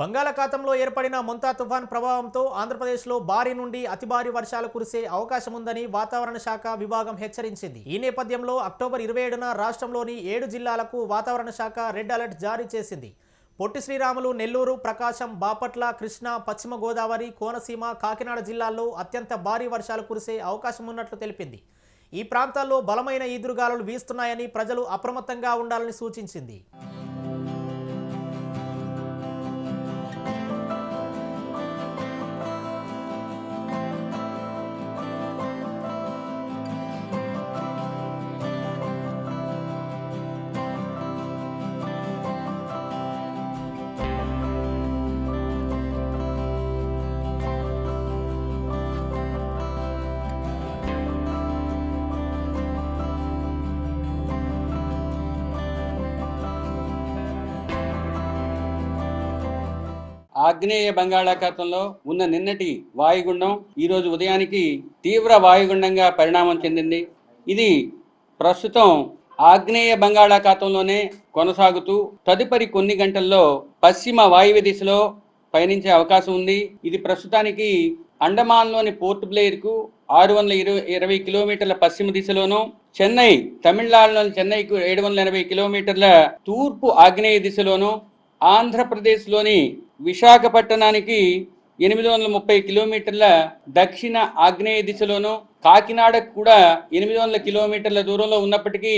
బంగాళాఖాతంలో ఏర్పడిన మొంతా తుఫాన్ ప్రభావంతో ఆంధ్రప్రదేశ్లో భారీ నుండి అతి భారీ వర్షాలు కురిసే అవకాశం ఉందని వాతావరణ శాఖ విభాగం హెచ్చరించింది. ఈ నేపథ్యంలో అక్టోబర్ ఇరవై ఏడున రాష్ట్రంలోని ఏడు జిల్లాలకు వాతావరణ శాఖ రెడ్ అలర్ట్ జారీ చేసింది. పొట్టి శ్రీరాములు నెల్లూరు ప్రకాశం బాపట్ల కృష్ణా పశ్చిమ గోదావరి కోనసీమ కాకినాడ జిల్లాల్లో అత్యంత భారీ వర్షాలు కురిసే అవకాశం ఉన్నట్లు తెలిపింది. ఈ ప్రాంతాల్లో బలమైన ఈదురుగాలులు వీస్తున్నాయని ప్రజలు అప్రమత్తంగా ఉండాలని సూచించింది. ఆగ్నేయ బంగాళాఖాతంలో ఉన్న నిన్నటి వాయుగుండం ఈరోజు ఉదయానికి తీవ్ర వాయుగుండంగా పరిణామం చెందింది. ఇది ప్రస్తుతం ఆగ్నేయ బంగాళాఖాతంలోనే కొనసాగుతూ తదుపరి కొన్ని గంటల్లో పశ్చిమ వాయువ్య దిశలో పయనించే అవకాశం ఉంది. ఇది ప్రస్తుతానికి అండమాన్లోని పోర్ట్ బ్లేయర్కు ఆరు వందల ఇరవై ఇరవై కిలోమీటర్ల పశ్చిమ దిశలోను చెన్నై తమిళనాడులోని చెన్నైకు ఏడు వందల ఎనభై కిలోమీటర్ల తూర్పు ఆగ్నేయ దిశలోను ఆంధ్రప్రదేశ్లోని విశాఖపట్టణానికి ఎనిమిది వందల ముప్పై కిలోమీటర్ల దక్షిణ ఆగ్నేయ దిశలోను కాకినాడకు కూడా ఎనిమిది వందల కిలోమీటర్ల దూరంలో ఉన్నప్పటికీ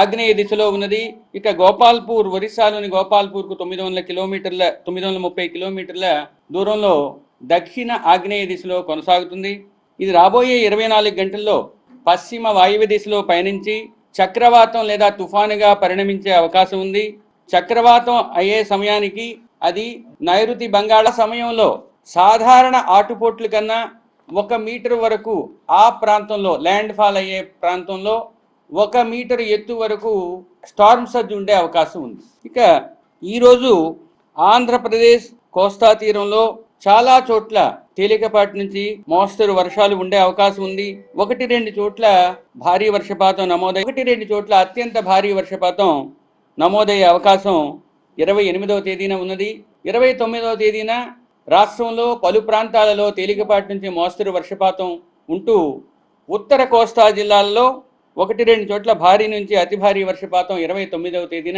ఆగ్నేయ దిశలో ఉన్నది. ఇక గోపాల్పూర్ ఒరిస్సాలోని గోపాల్పూర్కు తొమ్మిది వందల కిలోమీటర్ల తొమ్మిది వందల ముప్పై కిలోమీటర్ల దూరంలో దక్షిణ ఆగ్నేయ దిశలో కొనసాగుతుంది. ఇది రాబోయే ఇరవై నాలుగు గంటల్లో పశ్చిమ వాయువ్య దిశలో పయనించి చక్రవాతం లేదా తుఫానుగా పరిణమించే అవకాశం ఉంది. చక్రవాతం అయ్యే సమయానికి అది నైరుతి బంగాళ సమయంలో సాధారణ ఆటుపోట్ల కన్నా ఒక మీటర్ వరకు ఆ ప్రాంతంలో ల్యాండ్ ఫాల్ అయ్యే ప్రాంతంలో ఒక మీటర్ ఎత్తు వరకు స్టార్మ్ సర్జ్ ఉండే అవకాశం ఉంది. ఇక ఈరోజు ఆంధ్రప్రదేశ్ కోస్తా తీరంలో చాలా చోట్ల తేలికపాటి నుంచి మోస్తరు వర్షాలు ఉండే అవకాశం ఉంది. ఒకటి రెండు చోట్ల భారీ వర్షపాతం నమోదై ఒకటి రెండు చోట్ల అత్యంత భారీ వర్షపాతం నమోదయ్యే అవకాశం ఇరవై ఎనిమిదవ తేదీన ఉన్నది. ఇరవై తొమ్మిదవ తేదీన రాష్ట్రంలో పలు ప్రాంతాలలో తేలికపాటి నుంచి మోస్తరు వర్షపాతం ఉంటూ ఉత్తర కోస్తా జిల్లాల్లో ఒకటి రెండు చోట్ల భారీ నుంచి అతి భారీ వర్షపాతం ఇరవై తొమ్మిదవ తేదీన